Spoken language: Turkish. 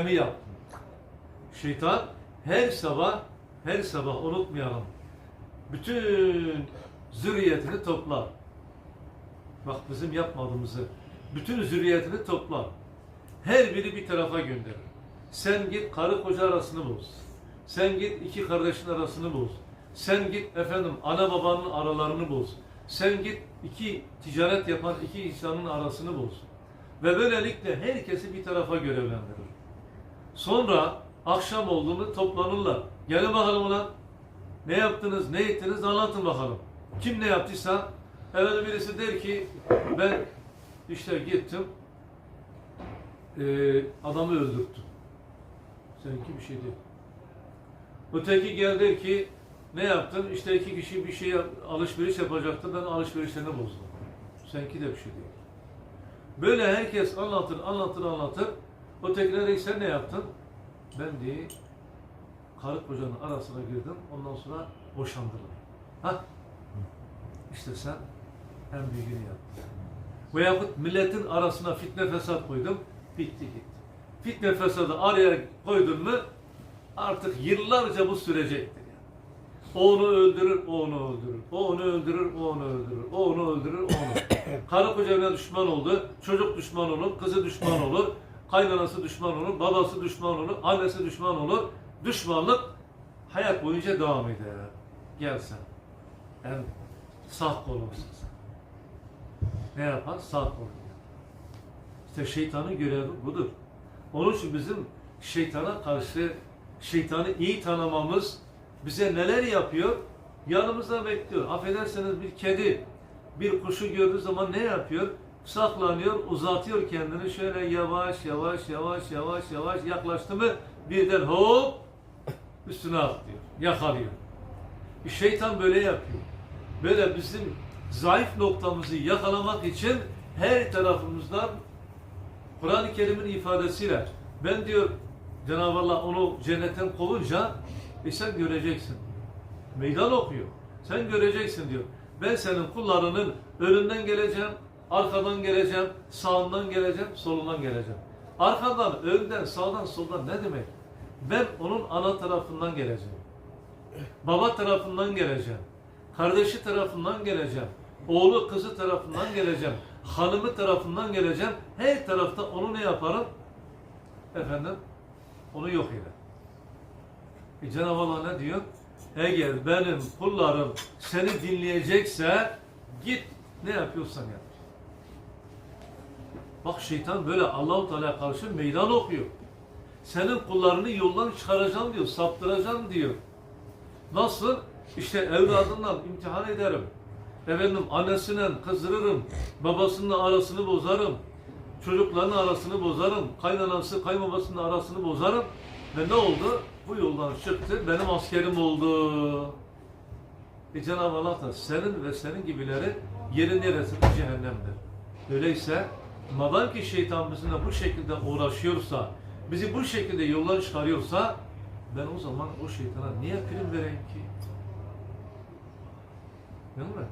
totemi yaptım. Şeytan her sabah, her sabah unutmayalım. Bütün zürriyetini toplar. Bak bizim yapmadığımızı. Bütün zürriyetini toplar. Her biri bir tarafa gönderir. Sen git karı koca arasını boz. Sen git iki kardeşin arasını boz. Sen git efendim ana babanın aralarını boz. Sen git iki ticaret yapan iki insanın arasını boz. Ve böylelikle herkesi bir tarafa görevlendirir. Sonra akşam olduğunu toplanırlar. Gelin bakalım ulan. Ne yaptınız, ne ettiniz anlatın bakalım. Kim ne yaptıysa evet birisi der ki ben işte gittim eee, adamı öldürttüm. Seninki bir şey değil. Öteki gel der ki ne yaptın? İşte iki kişi bir şey alışveriş yapacaktı. Ben alışverişlerini bozdum. Seninki de bir şey değil. Böyle herkes anlatır, anlatır, anlatır. Ötekiler de sen ne yaptın? Ben diye karı kocanın arasına girdim. Ondan sonra boşandılar. Ha? İşte sen en büyüğünü yaptın. Veyahut milletin arasına fitne fesat koydum. Bitti gitti. Fitne fesadı araya koydun mu artık yıllarca bu sürecektir. Yani. O onu öldürür, o onu öldürür. O onu öldürür, o onu öldürür. O onu öldürür, o onu. Karı kocayla düşman oldu, çocuk düşman olur, kızı düşman olur, kaynanası düşman olur, babası düşman olur, annesi düşman olur. Düşmanlık hayat boyunca devam eder. Gel sen. En sağ kolumsun sen. Ne yapar? Sağ kol. İşte şeytanın görevi budur. Onun için bizim şeytana karşı şeytanı iyi tanımamız bize neler yapıyor? Yanımızda bekliyor. Affederseniz bir kedi bir kuşu gördüğü zaman ne yapıyor? Saklanıyor, uzatıyor kendini şöyle yavaş yavaş yavaş yavaş yavaş yaklaştı mı birden hop üstüne atlıyor, yakalıyor. Şeytan böyle yapıyor. Böyle bizim zayıf noktamızı yakalamak için her tarafımızdan Kur'an-ı Kerim'in ifadesiyle ben diyor Cenab-ı Allah onu cennetten kovunca e sen göreceksin. Meydan okuyor. Sen göreceksin diyor. Ben senin kullarının önünden geleceğim, arkadan geleceğim, sağından geleceğim, solundan geleceğim. Arkadan, önden, sağdan, soldan ne demek? Ben onun ana tarafından geleceğim. Baba tarafından geleceğim. Kardeşi tarafından geleceğim. Oğlu kızı tarafından geleceğim. Hanımı tarafından geleceğim. Her tarafta onu ne yaparım? Efendim? Onu yok eder. E Cenab-ı Allah ne diyor? Eğer benim kullarım seni dinleyecekse git ne yapıyorsan yap. Bak şeytan böyle Allahu Teala karşı meydan okuyor. Senin kullarını yoldan çıkaracağım diyor, saptıracağım diyor. Nasıl? İşte evladından imtihan ederim. Efendim annesinden kızdırırım. Babasının arasını bozarım. Çocukların arasını bozarım. Kaynanası, kayınbabasının arasını bozarım. Ve ne oldu? Bu yoldan çıktı. Benim askerim oldu. E Cenab-ı Allah da senin ve senin gibileri yerin neresi? Cehennemdir. Öyleyse madem ki şeytan bizimle bu şekilde uğraşıyorsa, bizi bu şekilde yoldan çıkarıyorsa ben o zaman o şeytana niye prim vereyim ki? Değil mi?